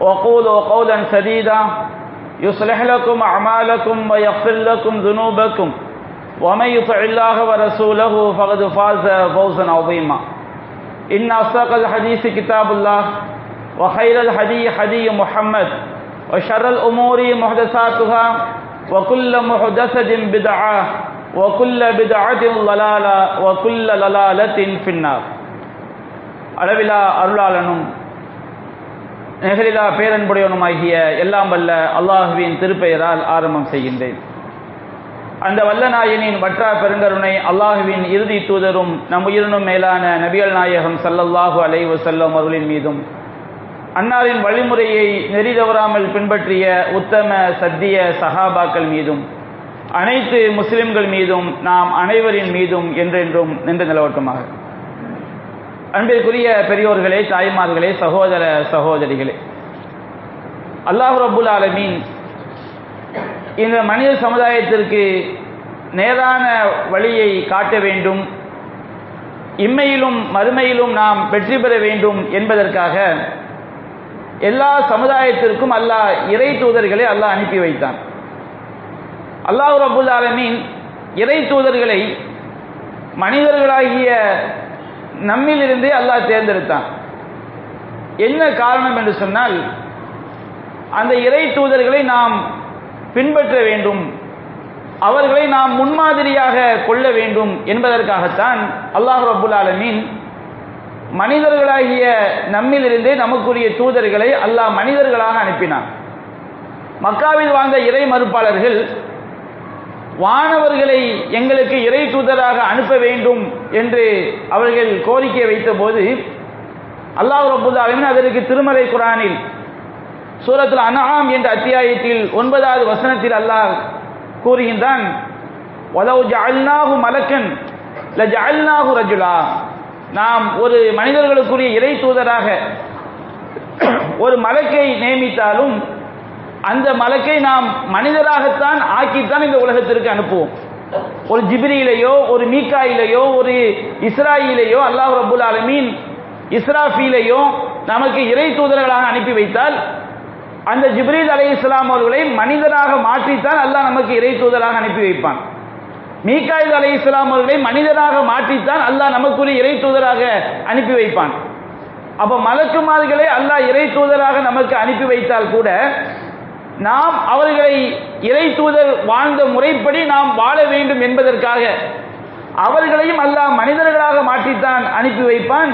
وقولوا قولا سديدا يصلح لكم أعمالكم ويغفر لكم ذنوبكم ومن يطع الله ورسوله فقد فاز فوزا عظيما إن أصدق الحديث كتاب الله وخير الحديث حديث محمد وشر الأمور محدثاتها وكل محدثة بدعة وكل بدعة ضلالة وكل ضلالة في النار அளவிலா அருளாளனும் நெகரிலா பேரன்புடையவனுமாகிய எல்லாம் வல்ல அல்லாஹுவின் திருப்பெயரால் ஆரம்பம் செய்கின்றேன். அந்த வல்லநாயனின் வற்றா பெருங்கருணை அல்லாஹுவின் இறுதி தூதரும் நம் உயிரினும் மேலான நபிகள் நாயகம் சல்லல்லாஹு அலை வசல்லம் அவர்களின் மீதும். அன்னாரின் வழிமுறையை நெறி தவறாமல் பின்பற்றிய உத்தம சத்திய சஹாபாக்கள் மீதும் அனைத்து முஸ்லிம்கள் மீதும் நாம் அனைவரின் மீதும் என்றென்றும் நின்று நிலவட்டமாக. அன்பிற்குரிய பெரியோர்களே தாய்மார்களே சகோதர சகோதரிகளே. அல்லாஹ் ரபுல் ஆலமீன் இந்த மனித சமுதாயத்திற்கு நேரான வழியை காட்ட வேண்டும். இம்மையிலும் மறுமையிலும் நாம் வெற்றி பெற வேண்டும் என்பதற்காக எல்லா சமுதாயத்திற்கும் அல்லாஹ் இறை தூதர்களை அல்லாஹ் அனுப்பி வைத்தான். அல்லாஹ் ரபுல் ஆலமீன் இறை தூதர்களை மனிதர்களாகிய நம்மிலிருந்தே அல்லாஹ் தேர்ந்தெடுத்தான். என்ன காரணம் என்று சொன்னால் அந்த இறை தூதர்களை நாம் பின்பற்ற வேண்டும். அவர்களை நாம் முன்மாதிரியாக கொள்ள வேண்டும் என்பதற்காகத்தான் அல்லாஹ் ரபுல் ஆலமீன் மனிதர்களாகிய நம்மிலிருந்தே நமக்குரிய தூதர்களை அல்லாஹ் மனிதர்களாக அனுப்பினான். மக்காவில் வாழ்ந்த இறை மறுப்பாளர்கள் வானவர்களை எங்களுக்கு இறை தூதராக அனுப்ப வேண்டும் என்று அவர்கள் கோரிக்கை வைத்த போது அல்லாஹ் ரபுல்லாலுமே அதற்கு திருமலை குரானில் சூரத்தில் அனாம் என்ற அத்தியாயத்தில் ஒன்பதாவது வசனத்தில் அல்லாஹ் கூறுகின்றான் மலக்கன் ரஜுலா. நாம் ஒரு மனிதர்களுக்குரிய இறை தூதராக ஒரு மலக்கை நியமித்தாலும் அந்த மலக்கை நாம் மனிதராகத்தான் ஆக்கித்தான் இந்த உலகத்திற்கு அனுப்புவோம். ஒரு ஜிபிரியிலையோ ஒரு மீக்காயிலையோ ஒரு இஸ்ராயிலையோ அல்லாஹ் ரபுல் ஆலமீன் இஸ்ராஃபிலையோ நமக்கு இறை தூதர்களாக அனுப்பி வைத்தால் அந்த ஜிப்ரீத் அலை இஸ்லாம் அவர்களை மனிதராக மாற்றித்தான் அல்லாஹ் நமக்கு இறை தூதராக அனுப்பி வைப்பான். மீக்காயில் அலை இஸ்லாம் அவர்களை மனிதராக மாற்றித்தான் அல்லாஹ் நமக்குரிய இறை தூதராக அனுப்பி வைப்பான். அப்ப மலக்குமார்களை அல்லாஹ் இறை தூதராக நமக்கு அனுப்பி வைத்தால் கூட நாம் அவர்களை இறை தூதர் வாழ்ந்த முறைப்படி நாம் வாழ வேண்டும் என்பதற்காக அவர்களையும் அல்லாஹ் மனிதர்களாக மாற்றித்தான் அனுப்பி வைப்பான்.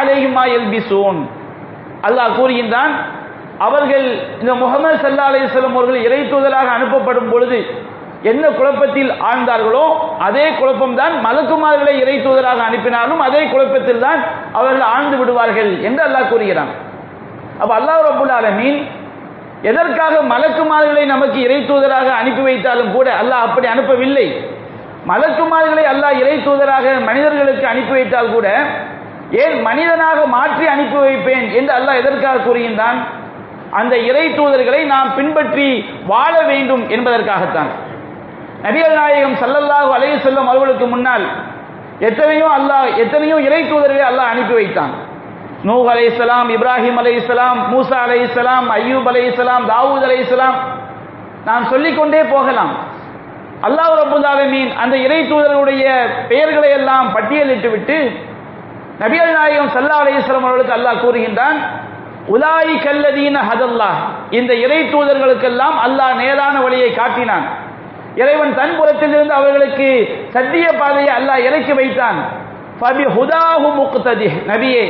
அலேஹிமா எல்பிசோன் அல்லாஹ் கூறுகின்றான் அவர்கள் இந்த முகமது சல்லா செல்லும் அவர்கள் இறை தூதராக அனுப்பப்படும் பொழுது என்ன குழப்பத்தில் ஆழ்ந்தார்களோ அதே குழப்பம்தான் மலக்குமார்களை இறை தூதராக அனுப்பினாலும் அதே குழப்பத்தில் தான் அவர்கள் ஆழ்ந்து விடுவார்கள் என்று அல்லாஹ் கூறுகிறான். அப்ப அல்லாஹ் ரபுல் ஆலமீன் எதற்காக மலக்குமார்களை நமக்கு இறை தூதராக அனுப்பி வைத்தாலும் கூட அல்லாஹ் அப்படி அனுப்பவில்லை. மலக்குமார்களை அல்லாஹ் இறை தூதராக மனிதர்களுக்கு அனுப்பி வைத்தால் கூட ஏன் மனிதனாக மாற்றி அனுப்பி வைப்பேன் என்று அல்லாஹ் எதற்காக கூறுகின்றான்? அந்த இறை தூதர்களை நாம் பின்பற்றி வாழ வேண்டும் என்பதற்காகத்தான். நபிகள் நாயகம் சல்லல்லாஹு அலைய செல்லும் அவர்களுக்கு முன்னால் எத்தனையோ அல்லாஹ் எத்தனையோ இறை தூதர்களை அல்லாஹ் அனுப்பி வைத்தான். நூஹ் அலை இஸ்லாம் இப்ராஹிம் அலை இஸ்லாம் மூசா அலை இஸ்லாம் ஐயூப் அலை இஸ்லாம் தாவூத் அலை இஸ்லாம் நாம் சொல்லிக்கொண்டே போகலாம். அல்லாஹ் ரபுல்லாலமீன் அந்த இறை தூதர்களுடைய பெயர்களை எல்லாம் பட்டியலிட்டு விட்டு நபிகள் நாயகம் சல்லா அலையம் அவர்களுக்கு அல்லாஹ் கூறுகின்றான் உலாயி கல்லதீன ஹதல்லாஹ். இந்த இறை தூதர்களுக்கெல்லாம் அல்லாஹ் நேரான வழியை காட்டினான். இறைவன் தன் புறத்திலிருந்து அவர்களுக்கு சத்திய பாதையை அல்லாஹ் இறக்கி வைத்தான். நபியே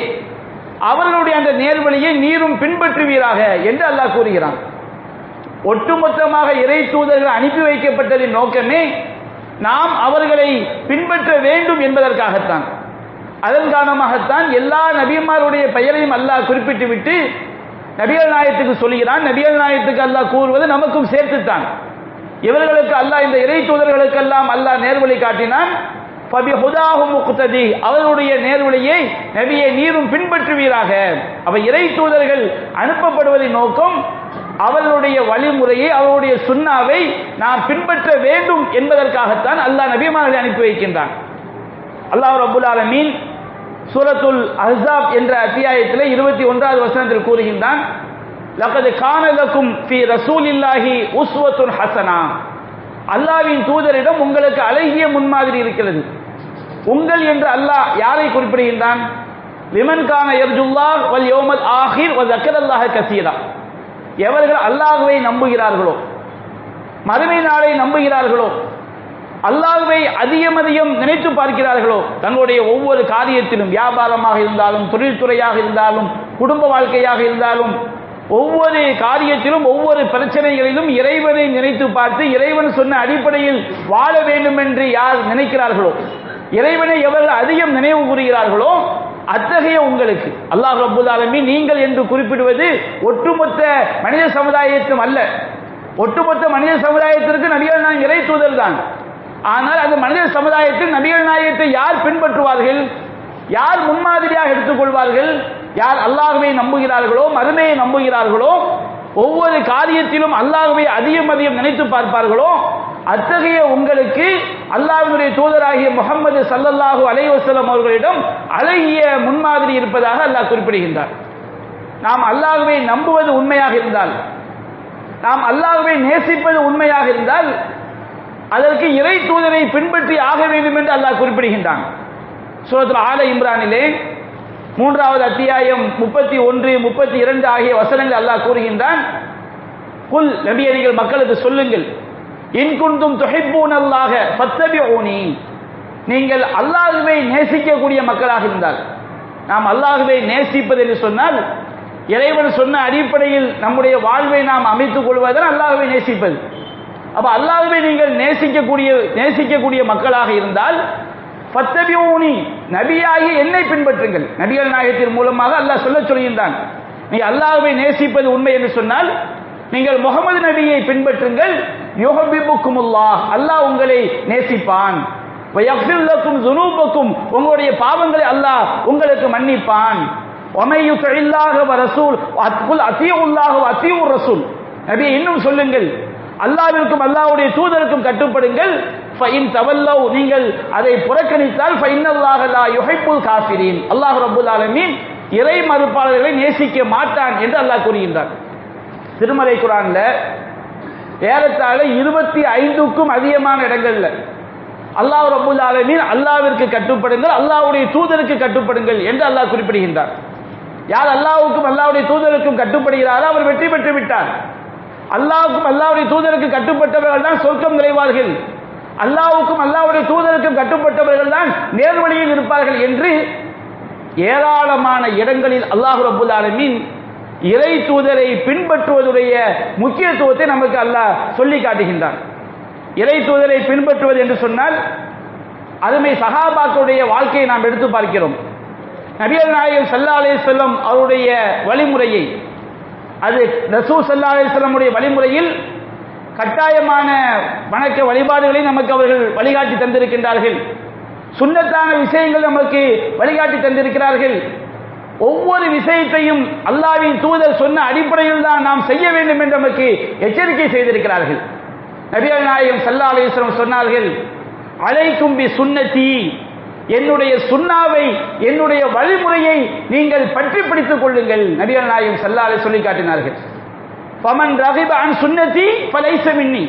அவர்களுடைய அந்த நேர்வழியை நீரும் பின்பற்றுவீராக என்று அல்லாஹ் கூறுகிறான். ஒட்டுமொத்தமாக இறை தூதர்கள் அனுப்பி வைக்கப்பட்டதின் நோக்கமே நாம் அவர்களை பின்பற்ற வேண்டும் என்பதற்காகத்தான். அதன் காரணமாகத்தான் எல்லா நபிமாருடைய பெயரையும் அல்லாஹ் குறிப்பிட்டு விட்டு நபிகள் நாயத்துக்கு சொல்கிறான். நபிகள் நாயத்துக்கு அல்லாஹ் கூறுவது நமக்கும் சேர்த்துத்தான். இவர்களுக்கு அல்லாஹ் இந்த இறை தூதர்களுக்கெல்லாம் அல்லாஹ் நேர்வழி காட்டினான். அவருடைய நேர்வழியை நபியை நீரும் பின்பற்றுவீராக. அவ இறை தூதர்கள் அனுப்பப்படுவதின் நோக்கம் அவர்களுடைய வழிமுறையை அவருடைய சுண்ணாவை நாம் பின்பற்ற வேண்டும் என்பதற்காகத்தான் அல்லாஹ் நபிமார்களை அனுப்பி வைக்கின்றான். அல்லாஹ் ரபுல் ஆலமீன் சூரத்துல் அஹாப் என்ற அத்தியாயத்தில் இருபத்தி ஒன்றாவது வசனத்தில் கூறுகின்றான் லக்கது கானலக்கும் ஃபி ரசூலில்லாஹி உஸ்வத்துன் ஹசனா. அல்லாவின் தூதரிடம் உங்களுக்கு அழகிய முன்மாதிரி இருக்கிறது. உங்கள் என்று அல்லாஹ் யாரை குறிப்பிடுகின்றான்? லிமன் கான எர்ஜுல்லாஹ் வல் யோமல் ஆஹிர் வல் அல்லாஹ் கசீரா. எவர்கள் அல்லாஹுவை நம்புகிறார்களோ மறுமை நாளை நம்புகிறார்களோ அல்லாஹுவை அதிகம் அதிகம் நினைத்து பார்க்கிறார்களோ தங்களுடைய ஒவ்வொரு காரியத்திலும் வியாபாரமாக இருந்தாலும் தொழில்துறையாக இருந்தாலும் குடும்ப வாழ்க்கையாக இருந்தாலும் ஒவ்வொரு காரியத்திலும் ஒவ்வொரு பிரச்சனைகளிலும் இறைவனை நினைத்து பார்த்து இறைவன் சொன்ன அடிப்படையில் வாழ வேண்டும் என்று யார் நினைக்கிறார்களோ இறைவனை எவர்கள் அதிகம் நினைவு கூறுகிறார்களோ அத்தகைய உங்களுக்கு அல்லாஹ் ரபுல் நீங்கள் என்று குறிப்பிடுவது ஒட்டுமொத்த மனித சமுதாயத்தும் அல்ல. ஒட்டுமொத்த மனித சமுதாயத்திற்கு நபிகள் நான் இறை தூதர் தான். ஆனால் அந்த மனித சமுதாயத்தில் நபிகள் நாயகத்தை யார் பின்பற்றுவார்கள்? யார் முன்மாதிரியாக எடுத்துக்கொள்வார்கள்? யார் அல்லாஹுவை நம்புகிறார்களோ மறுமையை நம்புகிறார்களோ ஒவ்வொரு காரியத்திலும் அல்லாஹுவை அதிகம் அதிகம் நினைத்து பார்ப்பார்களோ அத்தகைய உங்களுக்கு அல்லாஹ்வினுடைய தூதராகிய முகமது சல்லல்லாஹு அலைவசலம் அவர்களிடம் அழகிய முன்மாதிரி இருப்பதாக அல்லாஹ் குறிப்பிடுகின்றார். நாம் அல்லாஹுவை நம்புவது உண்மையாக இருந்தால் நாம் அல்லாஹுவை நேசிப்பது உண்மையாக இருந்தால் அதற்கு இறை தூதரை பின்பற்றி ஆக வேண்டும் என்று அல்லாஹ் குறிப்பிடுகின்றான். சூரத்தில் ஆல இம்ரானிலே மூன்றாவது அத்தியாயம் முப்பத்தி ஒன்று முப்பத்தி இரண்டு ஆகிய வசனங்கள் அல்லாஹ் கூறுகின்றான். குல் நபியடிகள் மக்களுக்கு சொல்லுங்கள். இன்குந்தும் தொகைப்பூன் அல்லாக பத்தபி ஓனி நீங்கள் அல்லாஹுவை நேசிக்கக்கூடிய மக்களாக இருந்தால் நாம் அல்லாஹுவை நேசிப்பது என்று சொன்னால் இறைவன் சொன்ன அடிப்படையில் நம்முடைய வாழ்வை நாம் அமைத்துக் கொள்வதுதான் அல்லாஹுவை நேசிப்பது. அப்ப அல்லாஹுவை நீங்கள் நேசிக்கக்கூடிய நேசிக்கக்கூடிய மக்களாக இருந்தால் பத்தபியூனி நபியாகி என்னை பின்பற்றுங்கள். நபிகள் நாயகத்தின் மூலமாக அல்லாஹ் சொல்ல சொல்கின்றான். நீ அல்லாஹுவை நேசிப்பது உண்மை என்று சொன்னால் நீங்கள் முகமது நபியை பின்பற்றுங்கள். யுஹபிபுக்குமுல்லாஹ் அல்லாஹ் உங்களை நேசிப்பான். வயஃபில்லக்கும் ஜுனூபக்கும் உங்களுடைய பாவங்களை அல்லாஹ் உங்களுக்கு மன்னிப்பான். ஒமையு தொழிலாக ரசூல் அத்புல் அத்தியுல்லாக அத்தியூர் ரசூல். நபியை இன்னும் சொல்லுங்கள். அல்லாவிற்கும் அல்லாவுடைய தூதருக்கும் கட்டுப்படுங்கள். ஃபைன் தவல்லவ் நீங்கள் அதை புறக்கணித்தால் ஃபைன் லா யுஹைப்புல் காஃபிரீன் அல்லாஹ் ரபுல் ஆலமீன் இறை மறுப்பாளர்களை நேசிக்க மாட்டான் என்று அல்லாஹ் கூறுகின்றார் திருமலை குரான்ல ஏறத்தாழ இருபத்தி ஐந்துக்கும் அதிகமான இடங்கள்ல அல்லாஹ் ரபுல் ஆலமீன் அல்லாவிற்கு கட்டுப்படுங்கள் அல்லாஹ்வுடைய தூதருக்கு கட்டுப்படுங்கள் என்று அல்லாஹ் குறிப்பிடுகின்றார் யார் அல்லாவுக்கும் அல்லாவுடைய தூதருக்கும் கட்டுப்படுகிறாரோ அவர் வெற்றி பெற்று விட்டார். அல்லாவுக்கும் அல்லாவுடைய தூதருக்கு கட்டுப்பட்டவர்கள் தான் சொர்க்கம் நிறைவார்கள். அல்லாவுக்கும் அல்லாவுடைய தூதருக்கும் கட்டுப்பட்டவர்கள் தான் நேர்வழியில் இருப்பார்கள் என்று ஏராளமான இடங்களில் அல்லாஹ் ரபுல் ஆலமீன் இறை தூதரை பின்பற்றுவதுடைய முக்கியத்துவத்தை நமக்கு அல்லாஹ் சொல்லி காட்டுகின்றான். இறை தூதரை பின்பற்றுவது என்று சொன்னால் அருமை சகாபாக்களுடைய வாழ்க்கையை நாம் எடுத்து பார்க்கிறோம். நபியல் நாயகம் சல்லா அலே செல்லம் அவருடைய வழிமுறையை அது ரசூ சல்லா அலே செல்லமுடைய வழிமுறையில் கட்டாயமான வணக்க வழிபாடுகளை நமக்கு அவர்கள் வழிகாட்டி தந்திருக்கின்றார்கள். சுண்ணத்தான விஷயங்கள் நமக்கு வழிகாட்டி தந்திருக்கிறார்கள். ஒவ்வொரு விஷயத்தையும் அல்லாவின் தூதர் சொன்ன அடிப்படையில் தான் நாம் செய்ய வேண்டும் என்று நமக்கு எச்சரிக்கை செய்திருக்கிறார்கள். நபியல் நாயகம் சல்லா அலிஸ்லம் சொன்னார்கள் அலைக்கும் பி சுண்ணத்தி. என்னுடைய சுண்ணாவை என்னுடைய வழிமுறையை நீங்கள் பற்றி பிடித்துக் கொள்ளுங்கள் நபியல் நாயகம் சல்லா அலி சொல்லி காட்டினார்கள். பமன் ரகிப அன் சுன்னதி பலைச மின்னி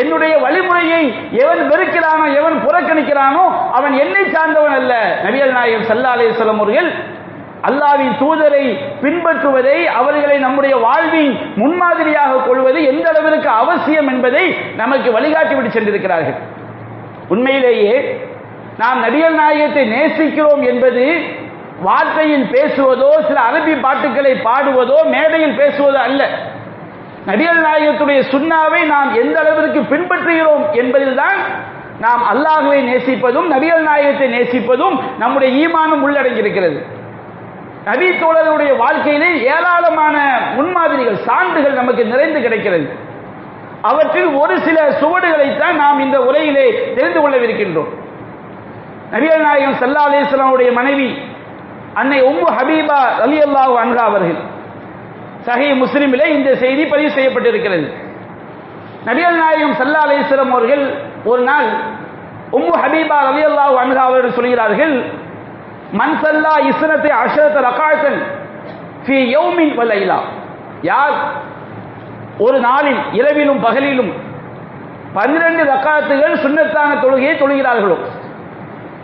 என்னுடைய வழிமுறையை எவன் வெறுக்கிறானோ எவன் புறக்கணிக்கிறானோ அவன் என்னை சார்ந்தவன் அல்ல. நபியல் நாயகம் சல்லா அலிஸ்லம் அவர்கள் அல்லாவின் தூதரை பின்பற்றுவதை அவர்களை நம்முடைய வாழ்வின் முன்மாதிரியாக கொள்வது எந்த அளவிற்கு அவசியம் என்பதை நமக்கு வழிகாட்டிவிட்டு சென்றிருக்கிறார்கள். உண்மையிலேயே நாம் நடிகர் நாயகத்தை நேசிக்கிறோம் என்பது வார்த்தையில் பேசுவதோ சில அரபி பாட்டுகளை பாடுவதோ மேடையில் பேசுவதோ அல்ல. நபிகள் நாயகத்துடைய சுண்ணாவை நாம் எந்த அளவிற்கு பின்பற்றுகிறோம் என்பதில்தான் நாம் அல்லாஹுவை நேசிப்பதும் நபிகள் நாயகத்தை நேசிப்பதும் நம்முடைய ஈமானம் உள்ளடங்கியிருக்கிறது. நபி தோழர்களுடைய வாழ்க்கையிலே ஏராளமான முன்மாதிரிகள் சான்றுகள் நமக்கு நிறைந்து கிடைக்கிறது. அவற்றில் ஒரு சில சுவடுகளைத்தான் நாம் இந்த உரையிலே தெரிந்து கொள்ளவிருக்கின்றோம். நபிகள் நாயகம் சல்லா அலிஸ்லாமுடைய மனைவி அன்னை உம்மு ஹபீபா அலி அல்லாஹு அன்ஹா அவர்கள் சஹி முஸ்லிமிலே இந்த செய்தி பதிவு செய்யப்பட்டிருக்கிறது. நபியல் நாயகம் சல்லா அலிஸ்லம் அவர்கள் ஒரு நாள் உம்மு ஹபீபா ரவி அல்லா அமிதா அவர்கள் சொல்கிறார்கள் மன் சல்லா இஸ்னத்தை அஷரத் ரகாத்தன் ஃபி யௌமின் வல்லைலா யார் ஒரு நாளில் இரவிலும் பகலிலும் பன்னிரண்டு ரக்காத்துகள் சுண்ணத்தான தொழுகையை தொழுகிறார்களோ?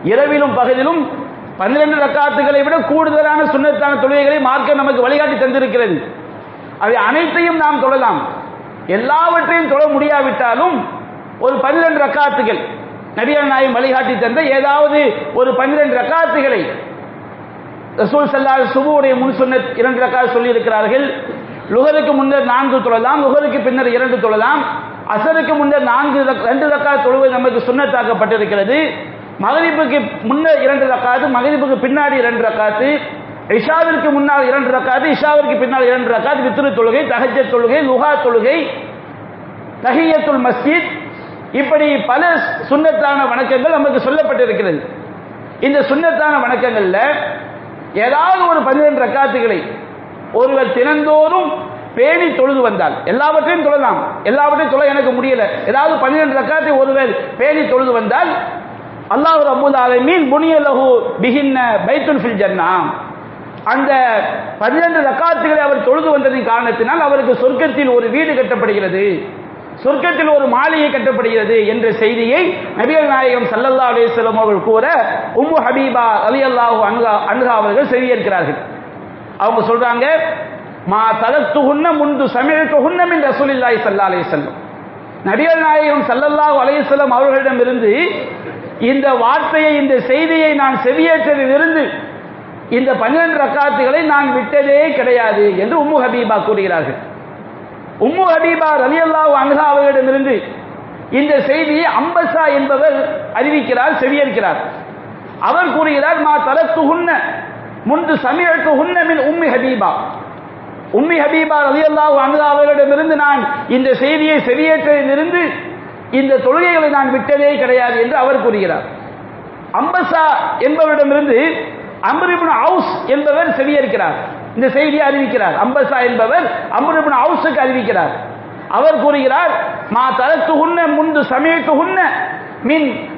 இரவிலும் பகலிலும் பன்னிரண்டு ரக்காத்துகளை விட கூடுதலான சுண்ணத்தான தொழுகைகளை மார்க்க நமக்கு வழிகாட்டி தந்திருக்கிறது. அவை அனைத்தையும் நாம் தொழலாம் எல்லாவற்றையும் தொழ முடியாவிட்டாலும் ஒரு பன்னிரண்டு ரக்காத்துகள் நபிகள் நாயம் வழிகாட்டி தந்த ஏதாவது ஒரு பன்னிரண்டு ரக்காத்துகளை ரசூல் சல்லால் சுபுடைய முன் சொன்ன இரண்டு ரக்காத் சொல்லி இருக்கிறார்கள் லுகருக்கு முன்னர் நான்கு தொழலாம் லுகருக்கு பின்னர் இரண்டு தொழலாம் அசருக்கு முன்னர் நான்கு ரெண்டு ரக்காத் தொழுவது நமக்கு சுண்ணத்தாக்கப்பட்டிருக்கிறது. மகரிப்புக்கு முன்னர் இரண்டு ரக்காத்து மகரிப்புக்கு பின்னாடி இரண்டு ரக்காத்து. இஷாவிற்கு முன்னால் இரண்டு ரக்காத்து இஷாவிற்கு பின்னால் இரண்டு ரக்காத்து வித்திரு தொழுகை தகஜ தொழுகை லுஹா தொழுகை தஹியத்துல் மஸ்ஜித். இப்படி பல சுண்ணத்தான வணக்கங்கள் நமக்கு சொல்லப்பட்டிருக்கிறது. இந்த சுண்ணத்தான வணக்கங்கள்ல ஏதாவது ஒரு பன்னிரண்டு ரக்காத்துகளை ஒருவர் தினந்தோறும் பேணி தொழுது வந்தால் எல்லாவற்றையும் தொழலாம். எல்லாவற்றையும் தொழ எனக்கு முடியல. ஏதாவது பன்னிரண்டு ரக்காத்தை ஒருவர் பேணி தொழுது வந்தால் அல்லாஹ் ரபுல் ஆலமீன் முனியலகு பிகின்ன பைத்துல் ஃபில் ஜன்னா. அந்த பன்னிரண்டு ரக்காத்துகளை அவர் தொழுது வந்ததின் காரணத்தினால் அவருக்கு சொர்க்கத்தில் ஒரு வீடு கட்டப்படுகிறது. சொர்க்கத்தில் ஒரு மாளிகை கட்டப்படுகிறது என்ற செய்தியை நபிகள் நாயகம் சல்லல்லா அலிஸ்லம் அவர்கள் கூற உம்மு ஹபீபா அலி அல்லாஹு அன்ஹா அன்ஹா அவர்கள் செவியேற்கிறார்கள். அவங்க சொல்றாங்க மா தலத்துகுன்ன முன்பு சமையலுக்குன்ன என்ற ரசூலில்லாஹி சல்லா அலையம் நபிகள் நாயகம் சல்லல்லாஹு அலையம் அவர்களிடமிருந்து இந்த வார்த்தையை இந்த செய்தியை நான் செவியேற்றதிலிருந்து இந்த பன்னிரண்டு ரக்காத்துகளை நான் விட்டதே கிடையாது என்று உம்மு ஹபீபா கூறுகிறார்கள். உம்மு ஹபீபா ரலி அல்லாஹ் அவர்களிடமிருந்து இந்த செய்தியை அம்பசா என்பவர் அறிவிக்கிறார் செவியேற்கிறார். அவர் கூறுகிறார் மா தலத்துகுன்ன முன்பு சமீரத்து உன்னமின் உம்மி ஹபீபா. உம்மி ஹபீபா ரலி அல்லாஹ் அன்ஹா அவர்களிடமிருந்து நான் இந்த செய்தியை செவியேற்றதிலிருந்து இந்த தொழுகைகளை நான் விட்டதே கிடையாது என்று அவர் கூறுகிறார். அம்பசா என்பவரிடமிருந்து அம்ரிபின் ஹவுஸ் என்பவர் செவியேற்கிறார். இந்த செய்தியை அறிவிக்கிறார். அம்பசா என்பவர் அம்ரிபின் ஹவுஸுக்கு அறிவிக்கிறார். அவர் கூறுகிறார் மா தரத்து உன்ன முன்பு சமயத்து உன்ன மின்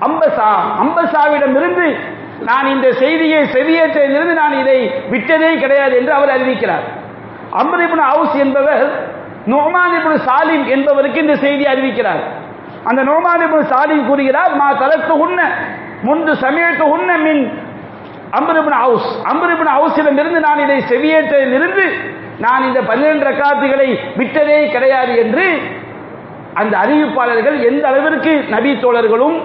அம்பசா. அம்பசாவிடம் இருந்து நான் இந்த செய்தியை செவியேற்றதிலிருந்து நான் இதை விட்டதே கிடையாது என்று அவர் அறிவிக்கிறார். அம்ரிபின் ஹவுஸ் என்பவர் நோமானிபுன் சாலிம் என்பவருக்கு இந்த செய்தி அறிவிக்கிறார். அந்த நோமானிபுன் சாலிம் கூறுகிறார் மா தலத்து உன்ன முன்பு சமயத்து உன்ன மின் அம்பரிபின் ஹவுஸ் அம்பரிபின் ஹவுஸிடம் நான் இதை செவியேற்றதிலிருந்து நான் இந்த பன்னிரண்டு ரக்காத்துகளை விட்டதே கிடையாது என்று அந்த அறிவிப்பாளர்கள் எந்த அளவிற்கு நபி தோழர்களும்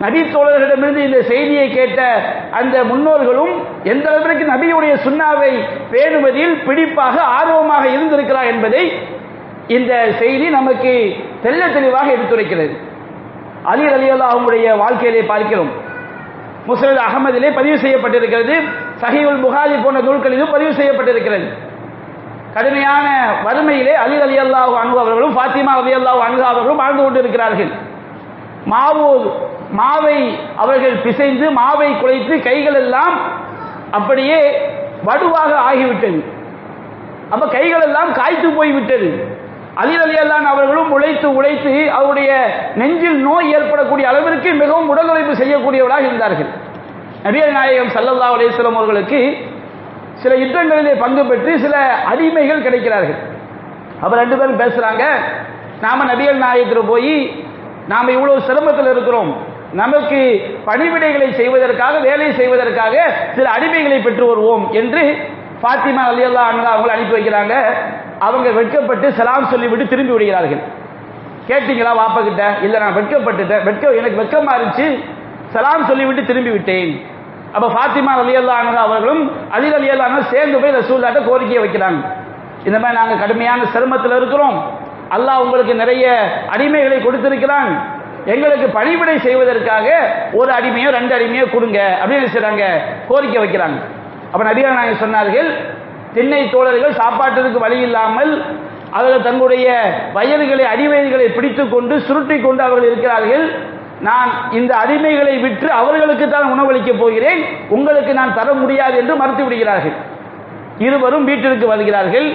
நபி தோழர்களிடமிருந்து இந்த செய்தியை கேட்ட அந்த முன்னோர்களும் எந்த அளவிற்கு நபியுடைய சுண்ணாவை பேணுவதில் பிடிப்பாக ஆர்வமாக இருந்திருக்கிறார் என்பதை இந்த செய்தி நமக்கு தெல்ல தெளிவாக எடுத்துரைக்கிறது. அலி அலி அவங்களுடைய வாழ்க்கையிலே பார்க்கிறோம். முஸ்லிம் அகமதிலே பதிவு செய்யப்பட்டிருக்கிறது. சஹீவுல் புகாரி போன்ற நூல்களிலும் பதிவு செய்யப்பட்டிருக்கிறது. கடுமையான வறுமையிலே அலி அலி அல்லாஹு அன்பு அவர்களும் ஃபாத்திமா அலி அல்லாஹு அன்பு அவர்களும் வாழ்ந்து கொண்டிருக்கிறார்கள். மாவு மாவை அவர்கள் பிசைந்து மாவை குலைத்து கைகள் எல்லாம் அப்படியே வடுவாக ஆகிவிட்டது. அப்ப கைகள் எல்லாம் காய்த்து போய்விட்டது. அலி அலி அவர்களும் உழைத்து உழைத்து அவருடைய நெஞ்சில் நோய் ஏற்படக்கூடிய அளவிற்கு மிகவும் உடல் உழைப்பு செய்யக்கூடியவராக இருந்தார்கள். நபிகள் நாயகம் சல்லல்லா அலிஸ்லாம் அவர்களுக்கு சில யுத்தங்களிலே பங்கு பெற்று சில அடிமைகள் கிடைக்கிறார்கள். அவர் ரெண்டு பேரும் பேசுகிறாங்க நாம் நபியல் நாயகத்தில் போய் நாம் இவ்வளோ சிரமத்தில் இருக்கிறோம். நமக்கு பணிவிடைகளை செய்வதற்காக வேலை செய்வதற்காக சில அடிமைகளை பெற்று வருவோம் என்று ஃபாத்திமா அலி அல்லா அவங்களை அனுப்பி வைக்கிறாங்க. அவங்க வெட்கப்பட்டு சலாம் சொல்லிவிட்டு திரும்பி விடுகிறார்கள். கேட்டீங்களா வாப்பா கிட்ட இல்லை நான் வெட்கப்பட்டுட்டேன். வெட்க எனக்கு வெட்கமா இருந்துச்சு. சலாம் சொல்லிவிட்டு திரும்பி விட்டேன். அப்ப ஃபாத்திமா அலி அல்லா அவர்களும் அலி அலி அல்லா சேர்ந்து போய் ரசூல்லாட்ட கோரிக்கையை வைக்கிறாங்க. இந்த மாதிரி நாங்கள் கடுமையான சிரமத்தில் இருக்கிறோம். அல்லாஹ் உங்களுக்கு நிறைய அடிமைகளை கொடுத்திருக்கிறான். எங்களுக்கு பணிவிடை செய்வதற்காக ஒரு அடிமையோ ரெண்டு அடிமையோ கொடுங்க அப்படின்னு செய்றாங்க கோரிக்கை வைக்கிறாங்க. அப்ப நபிகள் நாயகம் சொன்னார்கள் திண்ணை தோழர்கள் சாப்பாட்டிற்கு வழி இல்லாமல் அவர்கள் தங்களுடைய வயல்களை அடிமைகளை பிடித்து கொண்டு சுருட்டி கொண்டு அவர்கள் இருக்கிறார்கள். நான் இந்த அடிமைகளை விற்று அவர்களுக்கு தான் உணவளிக்கப் போகிறேன். உங்களுக்கு நான் தர முடியாது என்று மறுத்து விடுகிறார்கள். இருவரும் வீட்டிற்கு வருகிறார்கள்.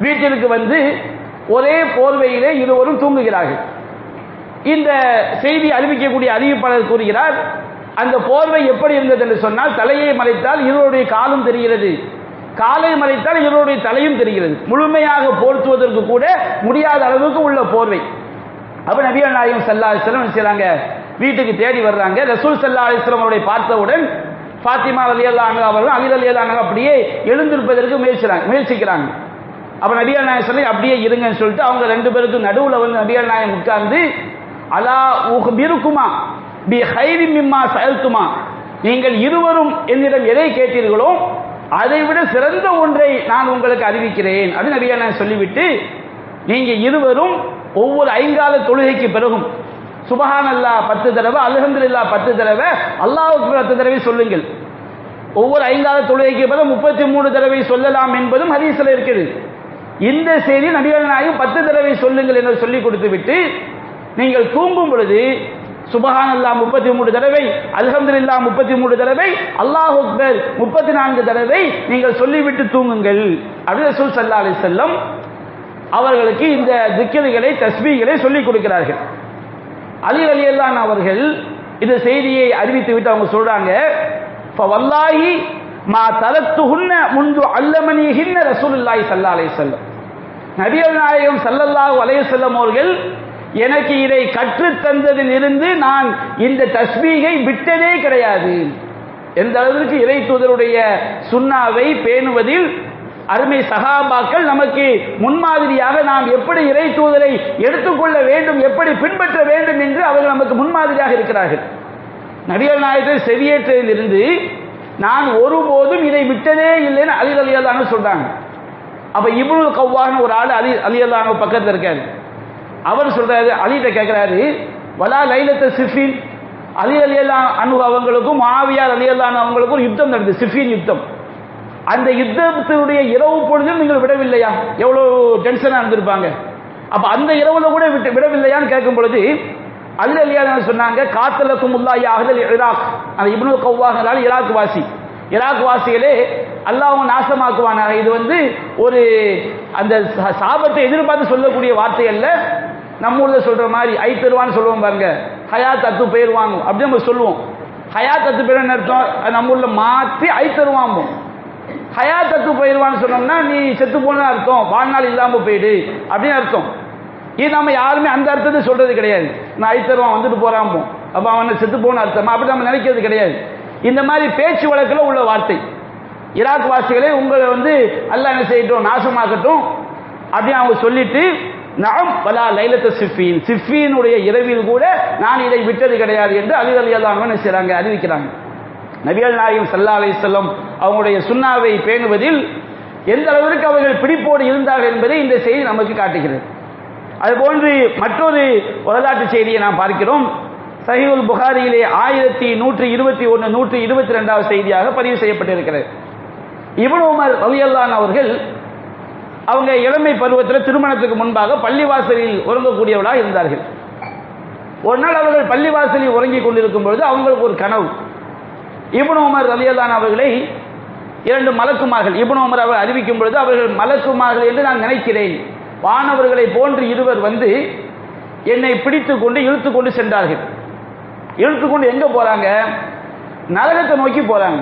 வீட்டிற்கு வந்து ஒரே போர்வையிலே இருவரும் தூங்குகிறார்கள். இந்த செய்தி அறிவிக்கக்கூடிய அறிவிப்பாளர் கூறுகிறார் அந்த போர்வை எப்படி இருந்தது? என்று சொன்னால் தலையை மறைத்தால் இருவருடைய காலும் தெரிகிறது. காலை மறைத்தால் இவருடைய தலையும் தெரிகிறது. முழுமையாக போர்த்துவதற்கு கூட முடியாத அளவுக்கு உள்ள போர்வை. அப்ப நபிகள் நாயகம் சல்லா அலிஸ்லம் செய்யறாங்க வீட்டுக்கு தேடி வர்றாங்க. ரசூல் சல்லா அலிஸ்லம் அவருடைய பார்த்தவுடன் பாத்திமா அலி அல்லாங்க அவர்கள் அலி அலி அல்லாங்க அப்படியே எழுந்திருப்பதற்கு முயற்சிறாங்க முயற்சிக்கிறாங்க. அப்ப நபிகள் நாயகம் சொல்லி அப்படியே இருங்கன்னு சொல்லிட்டு அவங்க ரெண்டு பேருக்கும் நடுவுல வந்து நபிகள் நாயகம் உட்கார்ந்து அலா இருக்குமா பி ஹைரி மிம்மா சயல்துமா நீங்கள் இருவரும் என்னிடம் எதை கேட்டீர்களோ அதை விட சிறந்த ஒன்றை நான் உங்களுக்கு அறிவிக்கிறேன். அப்படின்னு நபிகள் நான் சொல்லிவிட்டு நீங்கள் இருவரும் ஒவ்வொரு ஐங்கால தொழுகைக்கு பிறகும் சுபஹான் அல்லா பத்து தடவை அல்ஹம்துலில்லா பத்து தடவை அல்லாவுக்கு பத்து தடவை சொல்லுங்கள். ஒவ்வொரு ஐந்தாவது தொழுகைக்கு பிறகு முப்பத்தி மூணு தடவை சொல்லலாம் என்பதும் ஹதீஸ்ல இருக்குது. இந்த செய்தி நபிகள் நாயும் பத்து தடவை சொல்லுங்கள் என்று சொல்லி கொடுத்து விட்டு நீங்கள் தூங்கும் பொழுது சுபஹான் அல்லா முப்பத்தி மூணு தடவை அல்ஹம்துல்லா முப்பத்தி மூணு தடவை அல்லாஹ் அக்பர் முப்பத்தி நான்கு தடவை நீங்கள் சொல்லிவிட்டு தூங்குங்கள். அப்படின்னு ரசூல் சல்லா அலி செல்லம் அவர்களுக்கு இந்த திக்கிரிகளை தஸ்பீகளை சொல்லிக் கொடுக்கிறார்கள். அலி அலி அல்லான் அவர்கள் இந்த செய்தியை அறிவித்து விட்டு அவங்க சொல்றாங்க வல்லாஹி மா தலத்துஹுன்ன முன்பு அல்லமணிகின்ன ரசூலுல்லாஹி சல்லா அலை செல்லம் நபியல் நாயகம் சல்லல்லாஹ் அலைய செல்லம் அவர்கள் எனக்கு இதை கற்றுத்தந்ததில் இருந்து நான் இந்த தஸ்மீகை விட்டதே கிடையாது. எந்த அளவிற்கு இறை தூதருடைய சுண்ணாவை பேணுவதில் அருமை சகாபாக்கள் நமக்கு முன்மாதிரியாக நாம் எப்படி இறை தூதரை எடுத்துக்கொள்ள வேண்டும் எப்படி பின்பற்ற வேண்டும் என்று அவர்கள் நமக்கு முன்மாதிரியாக இருக்கிறார்கள். நபிகள் நாயகர் செவியேற்றதில் இருந்து நான் ஒருபோதும் இதை விட்டதே இல்லைன்னு அலி அலியல்லான்னு சொல்றாங்க. அப்ப இவ்வளவு கவ்வான்னு ஒரு ஆள் அலி அலியல்லாங்க பக்கத்தில் இருக்காரு. அவர் சொல்றாரு அலிகிட்ட கேட்கிறாரு வலா லைலத்த சிஃபின். அலி அலியல்லா அனு அவங்களுக்கும் மாவியார் அலியல்லான் அவங்களுக்கும் யுத்தம் நடந்தது சிஃபின் யுத்தம். அந்த யுத்தத்தினுடைய இரவு பொழுதும் நீங்கள் விடவில்லையா? எவ்வளோ டென்ஷனாக இருந்திருப்பாங்க. அப்ப அந்த இரவுல கூட விட்டு விடவில்லையான்னு கேட்கும் பொழுது அலி அலியா சொன்னாங்க காத்தலக்கும் உள்ளாய் அகதல் இராக். அந்த இப்னு கவ்வாங்களால் இராக் வாசி இராக் வாசிகளே அல்லாஹ் நாசமாக்குவானாக. இது வந்து ஒரு அந்த சா- சாபத்தை எதிர்பார்த்து சொல்லக்கூடிய வார்த்தை அல்ல. நம்ம ஊரில் சொல்கிற மாதிரி ஐ தருவான்னு சொல்லுவோம் பாருங்க. தத்து பயிர் வாங்கும். அப்படி நம்ம சொல்லுவோம். ஹயா தத்து பேர் அர்த்தம்? நம்ம ஊரில் மாற்றி ஐ தருவாங்க தத்து போயிடுவான்னு சொன்னோம்னா நீ செத்து போன அர்த்தம். வாழ்நாள் இல்லாமல் போயிடு. அப்படின்னு அர்த்தம். இது நம்ம யாருமே அந்த அர்த்தத்தை சொல்கிறது கிடையாது. நான் ஐத்தருவான் வந்துட்டு போறாமோ அப்போ அவனை செத்து போன அர்த்தமா? அப்படி நம்ம நினைக்கிறது கிடையாது. இந்த மாதிரி பேச்சு வழக்கில் உள்ள வார்த்தை. ஈராக் வாசிகளே உங்களை வந்து அல்ல என்ன செய்யட்டும் நாசமாக்கட்டும். அப்படின்னு அவங்க சொல்லிட்டு நாம் பலா லைலத்த சிஃபியின் சிஃபியினுடைய இரவில் கூட நான் இதை விட்டது கிடையாது என்று அலி அலி அல்லாஹ் என்ன செய்கிறாங்க அறிவிக்கிறாங்க. நபிகள் நாயகம் சல்லா செல்லம் அவங்களுடைய சுண்ணாவை பேணுவதில் எந்த அளவிற்கு அவர்கள் பிடிப்போடு இருந்தார்கள் என்பதை இந்த செய்தி நமக்கு காட்டுகிறது. அதுபோன்று மற்றொரு வரலாற்று செய்தியை நாம் பார்க்கிறோம். சஹிவுல் புகாரியிலே ஆயிரத்தி நூற்றி இருபத்தி ஒன்று நூற்றி இருபத்தி ரெண்டாவது செய்தியாக பதிவு செய்யப்பட்டிருக்கிறது. இப்னு உமர் ரலியல்லாஹு அவர்கள் அவங்க இளமை பருவத்தில் திருமணத்துக்கு முன்பாக பள்ளிவாசலில் உறங்கக்கூடியவர்களாக இருந்தார்கள். ஒரு நாள் அவர்கள் பள்ளிவாசலில் உறங்கிக் கொண்டிருக்கும் பொழுது அவங்களுக்கு ஒரு கனவு. இபுன் உமர் ரலியல்லான் அவர்களை இரண்டு மலக்குமார்கள் இபுன் உமர் அவர் அறிவிக்கும் பொழுது அவர்கள் மலக்குமார்கள் என்று நான் நினைக்கிறேன். வானவர்களை போன்று இருவர் வந்து என்னை பிடித்து கொண்டு இழுத்து கொண்டு சென்றார்கள். இழுத்து கொண்டு எங்க போறாங்க? நரகத்தை நோக்கி போறாங்க.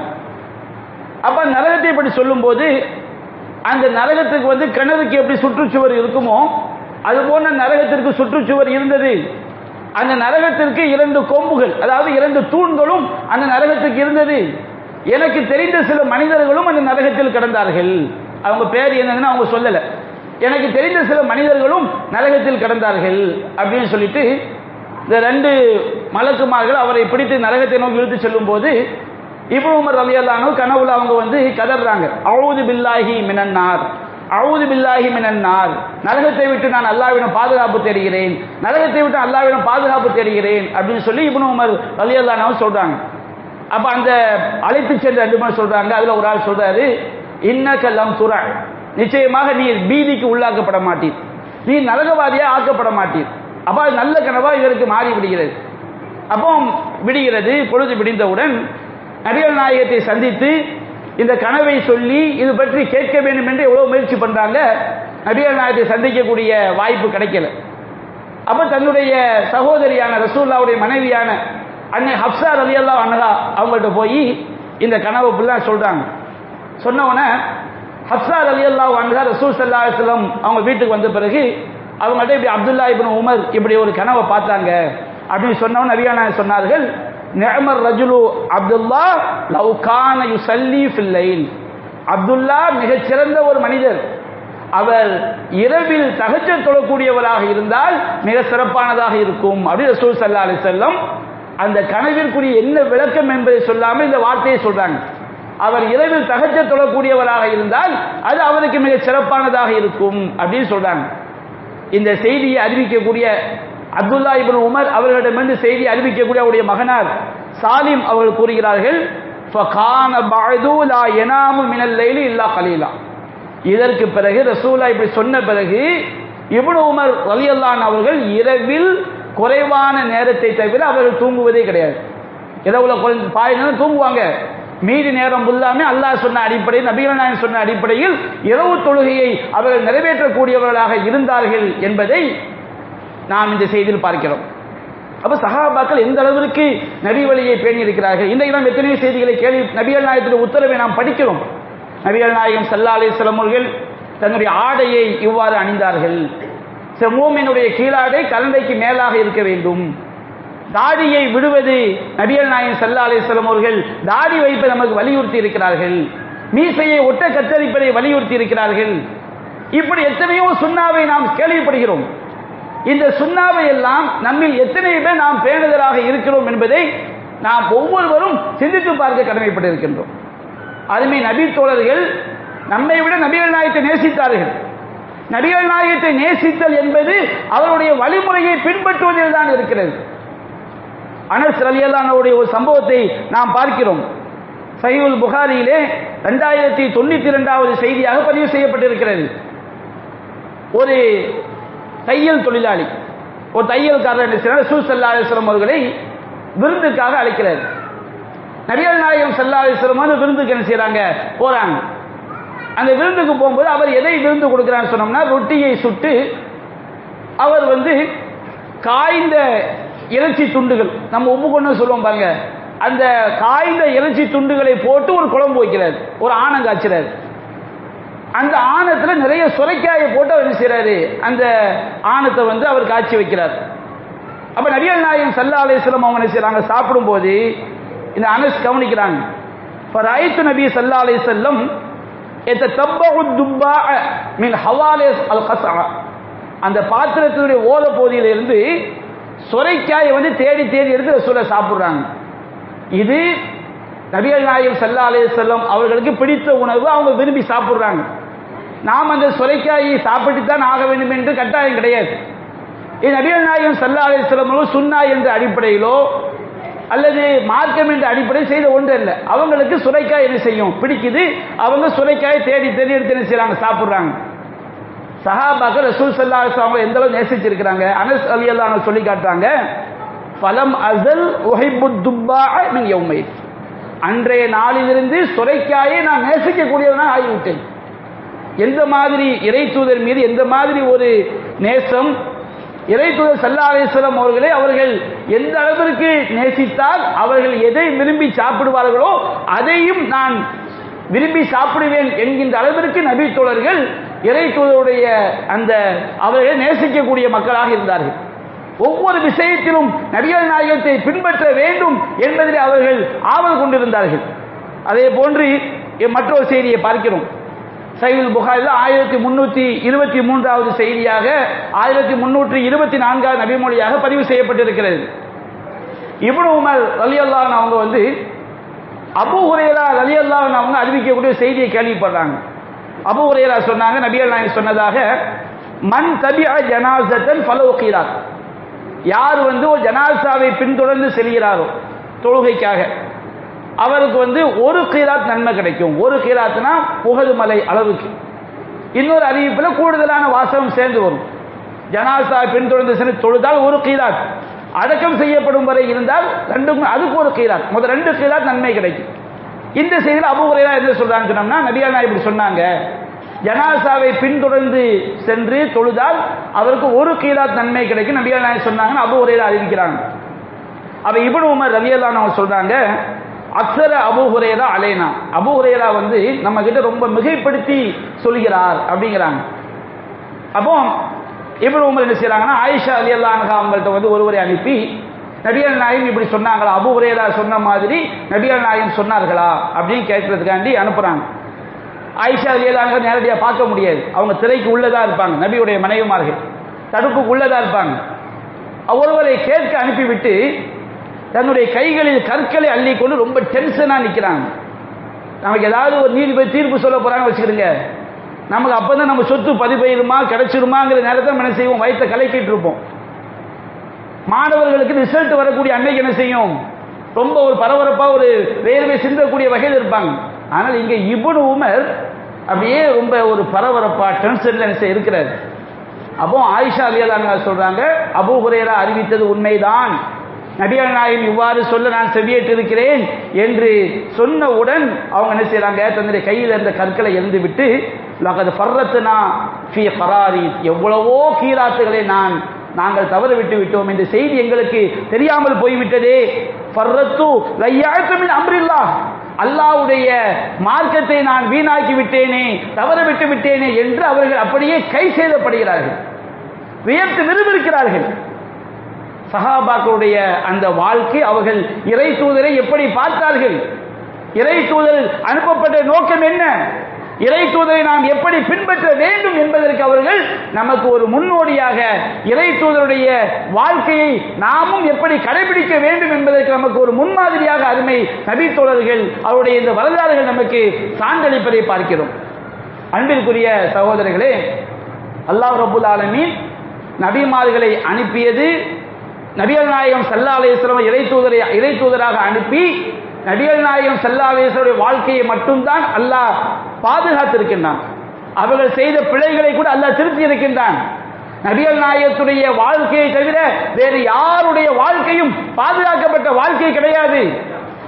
அப்ப நரகத்தை பற்றி சொல்லும்போது அந்த நரகத்துக்கு வந்து கிணறுக்கு எப்படி சுற்றுச்சுவர் இருக்குமோ அது போன்ற நரகத்திற்கு சுற்றுச்சுவர் இருந்தது. அந்த நரகத்திற்கு இரண்டு கொம்புகள் அதாவது இரண்டு தூண்களும் அந்த நரகத்துக்கு இருந்தது. எனக்கு தெரிந்த சில மனிதர்களும் அந்த நரகத்தில் கிடந்தார்கள். அவங்க பேர் என்னன்னு அவங்க சொல்லல. எனக்கு தெரிந்த சில மனிதர்களும் நரகத்தில் கிடந்தார்கள் அப்படின்னு சொல்லிட்டு இந்த ரெண்டு மலக்குமார்கள் அவரை பிடித்து நரகத்தை நோக்கி இழுத்து செல்லும் போது இப்போ உமர் ரலியல்லாஹு கனவுல அவங்க வந்து கதறாங்க அவுது பில்லாஹி மினன்னார் அவுது பில்லாஹி மினன்னார் நரகத்தை விட்டு நான் அல்லாவிடம் பாதுகாப்பு தேடுகிறேன். நரகத்தை விட்டு அல்லாஹ்விடம் பாதுகாப்பு தேடுகிறேன். அப்படின்னு சொல்லி இப்னு உமர் ரலியல்லாஹு சொல்றாங்க. அப்ப அந்த அழைத்து சென்ற ரெண்டு பேர் சொல்றாங்க. அதுல ஒரு ஆள் சொல்றாரு இன்னக்கெல்லாம் துற. நிச்சயமாக நீ பீதிக்கு உள்ளாக்கப்பட மாட்டீர். நீ நரகவாதியா ஆக்கப்பட மாட்டீர். அப்ப நல்ல கனவா இவருக்கு மாறி விடுகிறது. அப்போ விடுகிறது. பொழுது விடிந்தவுடன் நபிகள் நாயகத்தை சந்தித்து இந்த கனவை சொல்லி இது பற்றி கேட்க வேண்டும் என்று எவ்வளவு முயற்சி பண்றாங்க நபிகள் நாயகத்தை சந்திக்கக்கூடிய வாய்ப்பு கிடைக்கல. அப்ப தன்னுடைய சகோதரியான ரசூல்லாவுடைய மனைவியான அன்னை ஹப்சா ரவியல்லாஹ் அண்ணதா அவங்கள்ட்ட போய் இந்த கனவை ஃபுல்லாக சொல்றாங்க. சொன்ன உடனே அலி அல்லா அன்ஹா ரசூல் ஸல்லல்லாஹு அவங்க வீட்டுக்கு வந்த பிறகு அவங்கள்ட்ட இப்படி அப்துல்லா இப்னு உமர் இப்படி ஒரு கனவை பார்த்தாங்க அப்படின்னு சொன்னவன் நபியான சொன்னார்கள். நிஅமர் ரஜுலு அப்துல்லா லவ் கான யுசல்லி ஃபில்லைல் அப்துல்லா மிகச்சிறந்த ஒரு மனிதர். அவர் இரவில் தகஜத் தொழக்கூடியவராக இருந்தால் மிக சிறப்பானதாக இருக்கும். அப்படி ரசூல் சல்லா அலி செல்லம் அந்த கனவிற்குரிய என்ன விளக்கம் என்பதை சொல்லாமல் இந்த வார்த்தையை சொல்றாங்க. அவர் இரவில் தகச்ச தொழக்கூடியவராக இருந்தால் அது அவருக்கு மிக சிறப்பானதாக இருக்கும். அப்படின்னு சொல்றாங்க. இந்த செய்தியை அறிவிக்கக்கூடிய அப்துல்லா இபின் உமர் அவர்களிடமிருந்து செய்தி அறிவிக்கக்கூடிய அவருடைய மகனார் சாலிம் அவர்கள் கூறுகிறார்கள் இல்லா கலீலா. இதற்கு பிறகு ரசூலா இப்படி சொன்ன பிறகு இபுன் உமர் ரலியல்லான் அவர்கள் இரவில் குறைவான நேரத்தை தவிர அவர்கள் தூங்குவதே கிடையாது. இரவுல குறைந்து பாய் தூங்குவாங்க. மீதி நேரம் ஃபுல்லாமே அல்லாஹ் சொன்ன அடிப்படையில் நபிகள் நாயன் சொன்ன அடிப்படையில் இரவு தொழுகையை அவர்கள் நிறைவேற்றக்கூடியவர்களாக இருந்தார்கள் என்பதை நாம் இந்த செய்தியில் பார்க்கிறோம். அப்போ சஹாபாக்கள் எந்த அளவிற்கு நபி வழியை பேணி இருக்கிறார்கள் இன்றைக்கு நாம் எத்தனையோ செய்திகளை கேள்வி நபிகள் நாயகத்தின் உத்தரவை நாம் படிக்கிறோம். நபிகள் நாயகம் சல்லா அலிஸ்லாம் தன்னுடைய ஆடையை இவ்வாறு அணிந்தார்கள். மூமினுடைய கீழாடை கலந்தைக்கு மேலாக இருக்க வேண்டும். தாடியை விடுவது நபிகள் நாயகம் சல்லா அலிஸ்லாம் அவர்கள் தாடி வைப்பை நமக்கு வலியுறுத்தி இருக்கிறார்கள். மீசையை ஒட்ட கத்தரிப்பதை வலியுறுத்தி இருக்கிறார்கள். இப்படி எத்தனையோ சுண்ணாவை நாம் கேள்விப்படுகிறோம். இந்த சுண்ணாவை எல்லாம் நம்மில் எத்தனை பேர் நாம் பேணுதலாக இருக்கிறோம் என்பதை நாம் ஒவ்வொருவரும் சிந்தித்து பார்க்க கடமைப்பட்டிருக்கின்றோம். அருமை நபி தோழர்கள் நம்மை விட நபிகள் நாயகத்தை நேசித்தார்கள். நபிகள் நாயகத்தை நேசித்தல் என்பது அவருடைய வழிமுறையை பின்பற்றுவதில் தான் இருக்கிறது. அனஸ் ரலியல்லானுடைய ஒரு சம்பவத்தை நாம் பார்க்கிறோம். சஹீவுல் புகாரியிலே ரெண்டாயிரத்தி தொண்ணூத்தி இரண்டாவது செய்தியாக பதிவு செய்யப்பட்டிருக்கிறது. ஒரு தையல் தொழிலாளி. ஒரு தையல்காரர் என்ன செய்யறாரு சூ சல்லா அலிஸ்லாம் அவர்களை விருந்துக்காக அழைக்கிறார். நபிகள் நாயகம் சல்லா அலிஸ்லாம் வந்து விருந்துக்கு என்ன செய்யறாங்க போறாங்க. அந்த விருந்துக்கு போகும்போது அவர் எதை விருந்து கொடுக்கிறான்னு சொன்னோம்னா ரொட்டியை சுட்டு அவர் வந்து காய்ந்த இறைச்சி துண்டுகள் நம்ம உப்பு கொண்டு சொல்லுவோம் பாருங்க. அந்த காய்ந்த இறைச்சி துண்டுகளை போட்டு ஒரு குழம்பு வைக்கிறார். ஒரு ஆணம் காய்ச்சிறாரு. அந்த ஆணத்தில் நிறைய சுரைக்காயை போட்டு அவர் என்ன செய்யறாரு அந்த ஆணத்தை வந்து அவர் காட்சி வைக்கிறார். அப்ப நபிகள் நாயகம் சல்லா அலிஸ்லாம் அவங்க என்ன செய்யறாங்க? சாப்பிடும்போது இந்த அனஸ் கவனிக்கிறாங்க. இப்போ ரைத்து நபி சல்லா அலி செல்லம் மீன் ஹவாலேஸ் அல் கசா அந்த பாத்திரத்தினுடைய ஓத பகுதியிலிருந்து சுரைக்காயை வந்து தேடி தேடி எடுத்து சொல்ல சாப்பிடுறாங்க. இது நபிகள் நாயகம் சல்லா அலே செல்லம் அவர்களுக்கு பிடித்த உணவு. அவங்க விரும்பி சாப்பிடுறாங்க. நாம் அந்த சுரைக்காயை சாப்பிட்டுத்தான் ஆக வேண்டும் என்று கட்டாயம் கிடையாது. இது நபிகள் நாயகம் சல்லா அலே சுன்னா என்ற அடிப்படையிலோ அல்லது மார்க்கம் என்ற அடிப்படையில் செய்த ஒன்று அல்ல. அவங்களுக்கு சுரைக்காய் என்ன செய்யும்? பிடிக்குது. அவங்க சுரைக்காயை தேடி தேடி எடுத்து என்ன செய்யறாங்க? சாப்பிட்றாங்க. சஹாபாக்கள் ரசூல் சல்லா அவங்க எந்த அளவு நேசிச்சிருக்கிறாங்க? அனஸ் அலி அல்லா சொல்லி காட்டுறாங்க பலம் அசல் ஒஹைபு துப்பா மின் யௌமை அன்றைய நாளிலிருந்து சுரைக்காயை நான் நேசிக்கக்கூடியவனாக ஆகிவிட்டேன். எந்த மாதிரி இறை தூதர் மீது எந்த மாதிரி ஒரு நேசம்? இறை தூதர் சல்லா அலிஸ்லாம் அவர்களை அவர்கள் எந்த அளவிற்கு நேசித்தால் அவர்கள் எதை விரும்பி சாப்பிடுவார்களோ அதையும் நான் விரும்பி சாப்பிடுவேன் என்கின்ற அளவிற்கு நபி தோழர்கள் இறை தூதருடைய அந்த அவர்களை நேசிக்கக்கூடிய மக்களாக இருந்தார்கள். ஒவ்வொரு விஷயத்திலும் நபிகள் நாயகத்தை பின்பற்ற வேண்டும் என்பதில் அவர்கள் ஆவல் கொண்டிருந்தார்கள். அதே போன்று மற்றொரு செய்தியை பார்க்கிறோம். சைவில் புகாரில் ஆயிரத்தி முன்னூற்றி இருபத்தி மூன்றாவது செய்தியாக ஆயிரத்தி முன்னூற்றி இருபத்தி நான்காவது நபிமொழியாக பதிவு செய்யப்பட்டிருக்கிறது. இவ்வளவு உமர் அலி அல்லான் அவங்க வந்து அபு ஹுரேரா அலி அல்லாஹ் அவங்க அறிவிக்கக்கூடிய செய்தியை கேள்விப்படுறாங்க. அபு ஹுரேரா சொன்னாங்க நபி நாயகம் சொன்னதாக மண் தபி ஜனாசத்தன் ஃபலோகீராத் யார் வந்து ஒரு ஜனாசாவை பின்தொடர்ந்து செல்கிறாரோ தொழுகைக்காக அவருக்கு வந்து ஒரு கீராத் நன்மை கிடைக்கும். ஒரு கீராத்னா புகழ் மலை அளவுக்கு. இன்னொரு அறிவிப்பில் கூடுதலான வாசகம் சேர்ந்து வரும். ஜனாசா பின்தொடர்ந்து சென்று தொழுதால் ஒரு கீராத். அடக்கம் செய்யப்படும் வரை இருந்தால் ரெண்டும் அதுக்கு ஒரு கீராத். முதல் ரெண்டு கீராத் நன்மை கிடைக்கும். இந்த செய்தியில் அபு என்ன சொல்றாங்க சொன்னோம்னா நபிகள் இப்படி சொன்னாங்க. ஜனாசாவை பின்தொடர்ந்து சென்று தொழுதால் அவருக்கு ஒரு கீராத் நன்மை கிடைக்கும். நபிகள் நாயகம் சொன்னாங்கன்னு அபு உரையா அறிவிக்கிறாங்க. அப்ப இபன் உமர் ரவியல்லான் அவங்க சொல்றாங்க அக்சர அபு அலேனா அலைனா. அபு வந்து நம்ம கிட்ட ரொம்ப மிகைப்படுத்தி சொல்கிறார் அப்படிங்கிறாங்க. அப்போ இப்னு உமர் என்ன செய்யறாங்கன்னா ஆயிஷா ரலியல்லாஹு அவங்கள்ட்ட வந்து ஒருவரை அனுப்பி நபிகள் நாயகம் இப்படி சொன்னாங்களா? அபு ஹுரேரா சொன்ன மாதிரி நபிகள் நாயகம் சொன்னார்களா? அப்படின்னு கேட்கறதுக்காண்டி அனுப்புறாங்க. ஆயிஷா ரலியல்லாஹு நேரடியாக பார்க்க முடியாது. அவங்க திரைக்கு உள்ளதா இருப்பாங்க. நபியுடைய மனைவிமார்கள். தடுப்புக்கு உள்ளதா இருப்பாங்க. ஒருவரை கேட்க அனுப்பிவிட்டு தன்னுடைய கைகளில் கற்களை அள்ளிக்கொண்டு ரொம்ப டென்ஷனாக நிற்கிறாங்க நமக்கு ஏதாவது ஒரு நீதிபதி தீர்ப்பு சொல்ல போகிறாங்க வச்சுக்கிடுங்க. நமக்கு அப்போ தான் நம்ம சொத்து பதிப்பயிருமா கிடைச்சிருமாங்கிற நேரத்தை நம்ம என்ன செய்வோம்? வயிற்றை கலக்கிட்டு இருப்போம். மாணவர்களுக்கு ரிசல்ட் வரக்கூடிய அன்னைக்கு என்ன செய்யும்? ரொம்ப ஒரு பரபரப்பாக ஒரு வேர்வை சிந்தக்கூடிய வகையில் இருப்பாங்க. ஆனால் இங்கே இபுன் உமர் அப்படியே ரொம்ப ஒரு பரபரப்பாக டென்ஷனில் என்ன செய்ய இருக்கிறார். அப்போ ஆயிஷா அலியலாங்க சொல்கிறாங்க அபூ ஹுரேரா அறிவித்தது உண்மைதான். நபிகள் நாயகம் இவ்வாறு சொல்ல நான் செவியேற்றிருக்கிறேன் என்று சொன்னவுடன் அவங்க என்ன செய்கிறாங்க தன்னுடைய கையில் இருந்த கற்களை எழுந்து விட்டு லகது ஃபர்ரத்துனா ஃபி ஃபராரி எவ்வளவோ கீராத்துகளை நான் நாங்கள் தவறு விட்டு விட்டோம் என்ற செய்தி எங்களுக்கு தெரியாமல் போய்விட்டதே. ஃபர்ரத்து லையாத்துமின் அம்ரில்லா அல்லாவுடைய மார்க்கத்தை நான் வீணாக்கி விட்டேனே தவற விட்டு விட்டேனே என்று அவர்கள் அப்படியே கை செய்தப்படுகிறார்கள். வியர்த்து விரும்பிருக்கிறார்கள் சஹாபாக்களுடைய அந்த வாழ்க்கை அவர்கள் இறை தூதரை எப்படி பார்த்தார்கள்? இறை தூதர் அனுப்பப்பட்ட நோக்கம் என்ன? இறை தூதரை நாம் எப்படி பின்பற்ற வேண்டும் என்பதற்கு அவர்கள் நமக்கு ஒரு முன்னோடியாக இறை தூதருடைய வாழ்க்கையை நாமும் எப்படி கடைபிடிக்க வேண்டும் என்பதற்கு நமக்கு ஒரு முன்மாதிரியாக அருமை நபித்தோழர்கள் அவருடைய இந்த வரலாறுகள் நமக்கு சான்றளிப்பதை பார்க்கிறோம். அன்பிற்குரிய சகோதரர்களே அல்லாஹ் ரபுல் ஆலமீன் நபிமார்களை அனுப்பியது நபிகள் நாயகம் சல்லா அலையம் இறை தூதரை இறை தூதராக அனுப்பி நபிகள் நாயகம் சல்லா அலையத்துடைய வாழ்க்கையை மட்டும்தான் அல்லாஹ் பாதுகாத்திருக்கின்றான். அவர்கள் செய்த பிழைகளை கூட அல்லாஹ் திருத்தி இருக்கின்றான் நபிகள் நாயகத்துடைய வாழ்க்கையை தவிர வேறு யாருடைய வாழ்க்கையும் பாதுகாக்கப்பட்ட வாழ்க்கை கிடையாது.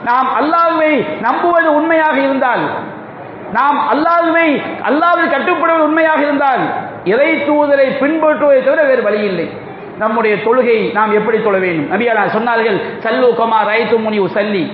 நாம் அல்லாஹ்வை நம்புவது உண்மையாக இருந்தால் நாம் அல்லாஹ்வை அல்லாஹ்வை கட்டுப்படுவது உண்மையாக இருந்தால் இறை தூதரை பின்பற்றுவதை தவிர வேறு வழி இல்லை. நம்முடைய தொழுகை நாம் எப்படி தொழ வேண்டும்? நபியா சொன்னார்கள் சல்லு கமா ரைத்து முனி சல்லி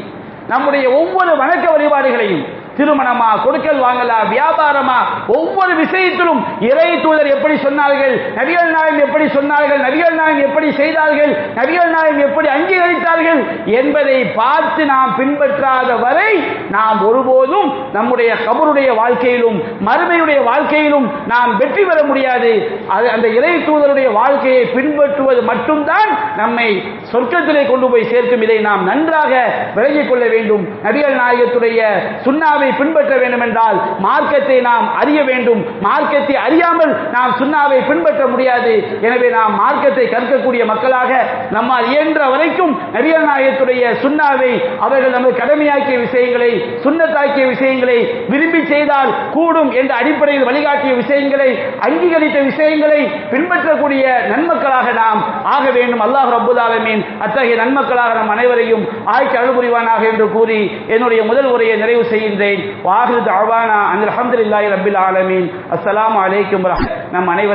நம்முடைய ஒவ்வொரு வணக்க வழிபாடுகளையும் திருமணமா கொடுக்கல் வாங்கலா வியாபாரமா ஒவ்வொரு விஷயத்திலும் இறை தூதர் எப்படி சொன்னார்கள் நபிகள் நாயம் எப்படி சொன்னார்கள் நபிகள் நாயம் எப்படி செய்தார்கள் நபிகள் நாயம் எப்படி அங்கீகரித்தார்கள் என்பதை பார்த்து நாம் பின்பற்றாத வரை நாம் ஒருபோதும் நம்முடைய கபருடைய வாழ்க்கையிலும் மறுமையுடைய வாழ்க்கையிலும் நாம் வெற்றி பெற முடியாது. அது அந்த இறை தூதருடைய வாழ்க்கையை பின்பற்றுவது மட்டும்தான் நம்மை சொர்க்கத்திலே கொண்டு போய் சேர்க்கும். இதை நாம் நன்றாக விலகிக் கொள்ள வேண்டும். நபிகள் நாயகத்துடைய சுண்ணாவை பின்பற்ற வேண்டும் என்றால் மார்க்கத்தை நாம் அறிய வேண்டும். மார்க்கத்தை அறியாமல் நாம் சுண்ணாவை பின்பற்ற முடியாது. எனவே நாம் மார்க்கத்தை கற்கக்கூடிய மக்களாக நம்மால் இயன்ற வரைக்கும் நபிகள் நாயகத்துடைய சுண்ணாவை அவர்கள் நமக்கு கடமையாக்கிய விஷயங்களை சுண்ணத்தாக்கிய விஷயங்களை விரும்பி செய்தால் கூடும் என்ற அடிப்படையில் வழிகாட்டிய விஷயங்களை அங்கீகரித்த விஷயங்களை பின்பற்றக்கூடிய நன்மக்களாக நாம் ஆக வேண்டும். அல்லாஹ் ரப்புல் அத்தகைய நன்மக்களாக நம் அனைவரையும் ஆய்ச்சி அழுபுரிவானாக என்று கூறி என்னுடைய முதல் உரையை நிறைவு செய்கின்றேன். வாஹிது அவானா அந்த அலமதுல்லாஹி ரபில் ஆலமீன் அஸ்ஸலாமு அலைக்கும் நம் அனைவரும்